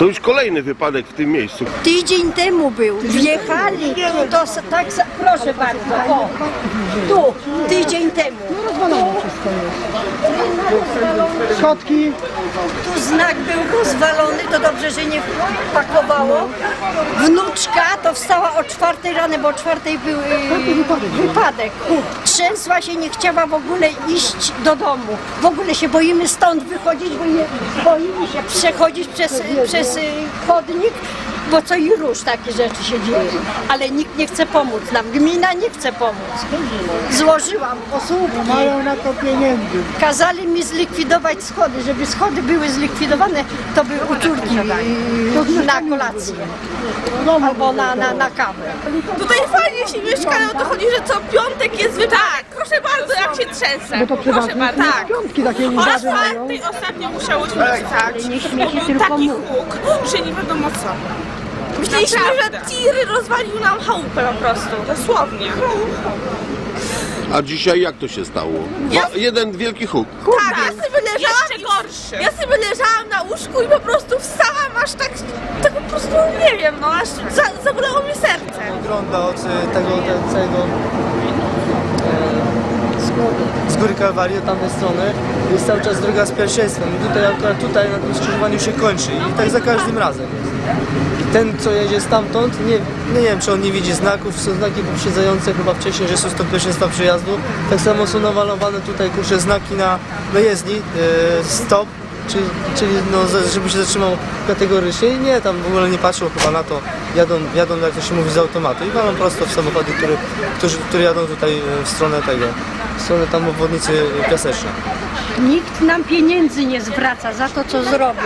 To już kolejny wypadek w tym miejscu. Tydzień temu był. Wjechali tu, to s- tak, proszę bardzo, o, tu, tydzień temu. Schodki, Tu znak był rozwalony, to dobrze, że nie pakowało. Wnuczka to wstała o czwartej rano, bo o czwartej był yy, wypadek. Trzęsła się, nie chciała w ogóle iść do domu. W ogóle się boimy stąd wychodzić, bo nie, boimy się przechodzić przez, przez yy, chodnik, bo co i róż takie rzeczy się dzieją. Ale nikt nie chce pomóc nam, gmina nie chce pomóc. Złożyłam osłupki. mają na to pieniędzy. Kazali mi zlikwidować schody, żeby schody były zlikwidowane, to były u córki na kolację albo na, na, na kawę. Tutaj fajnie się mieszka, ale o to chodzi, że co piątek jest wypadek. Proszę bardzo, jak się trzęsę. Bo to proszę przeważnie bardzo, tak. piątki takie O imprezy mają. ostatnio musiałyśmy wstać, bo był taki huk, że nie wiadomo co. Myśleliśmy, że tiry rozwalił nam chałupę po prostu, dosłownie. A dzisiaj jak to się stało? Jeden wielki huk. Tak, ja sobie leżałam Jeszcze gorszy. Ja sobie leżałam na łóżku i po prostu wstałam aż tak, tak po prostu nie wiem, no aż za, zabolało mi serce. wygląda od e, tego, te- całego e, z góry Kalwarii, od tamtej strony jest cały czas droga z pierwszeństwem. I tutaj akurat tutaj na tym skrzyżowaniu się kończy. I tak za każdym razem jest. I ten co jedzie stamtąd, nie, nie wiem czy on nie widzi znaków, są znaki poprzedzające chyba wcześniej, że są stop pierwszeństwa przejazdu, tak samo są nawalowane tutaj kurczę znaki na, na jezdni, e, stop, Czyli, czyli no, żeby się zatrzymał kategorycznie i nie, tam w ogóle nie patrzą chyba na to, jadą, jadą jak to się mówi z automatu i walą prosto w samochody, które, którzy, które jadą tutaj e, w stronę tego, w stronę tam obwodnicy piasecznej. Nikt nam pieniędzy nie zwraca za to, co zrobią.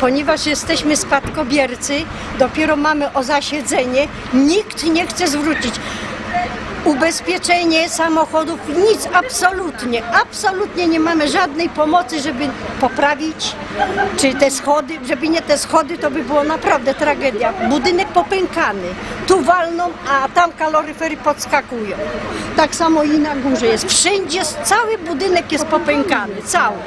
Ponieważ jesteśmy spadkobiercy, dopiero mamy o zasiedzenie, nikt nie chce zwrócić. Ubezpieczenie samochodów, nic, absolutnie, absolutnie nie mamy żadnej pomocy, żeby poprawić, czy te schody, żeby nie te schody, to by było naprawdę tragedia. Budynek popękany, tu walną, a tam kaloryfery podskakują. Tak samo i na górze jest, wszędzie, cały budynek jest popękany, cały.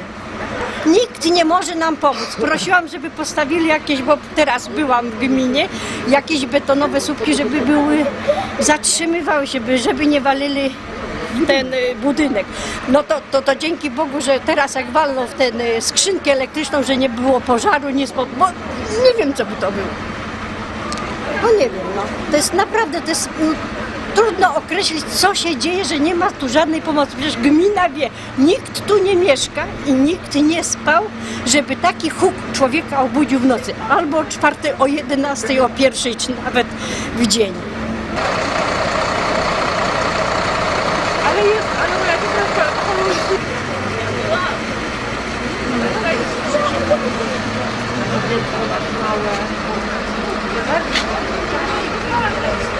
Nikt nie może nam pomóc. Prosiłam, żeby postawili jakieś, bo teraz byłam w gminie, jakieś betonowe słupki, żeby były, zatrzymywały się, by- żeby nie walili ten y, budynek. No to, to, to dzięki Bogu, że teraz jak walną w tę skrzynkę elektryczną, że nie było pożaru, nie spo... bo nie wiem, co by to było. No nie wiem, no. To jest naprawdę, to jest no, trudno określić, co się dzieje, że nie ma tu żadnej pomocy. Przecież gmina wie, nikt tu nie mieszka i nikt nie spał, żeby taki huk człowieka obudził w nocy. Albo o czwartej, o 11, o pierwszej, czy nawet w dzień. Ale jest, ale jak teraz Jest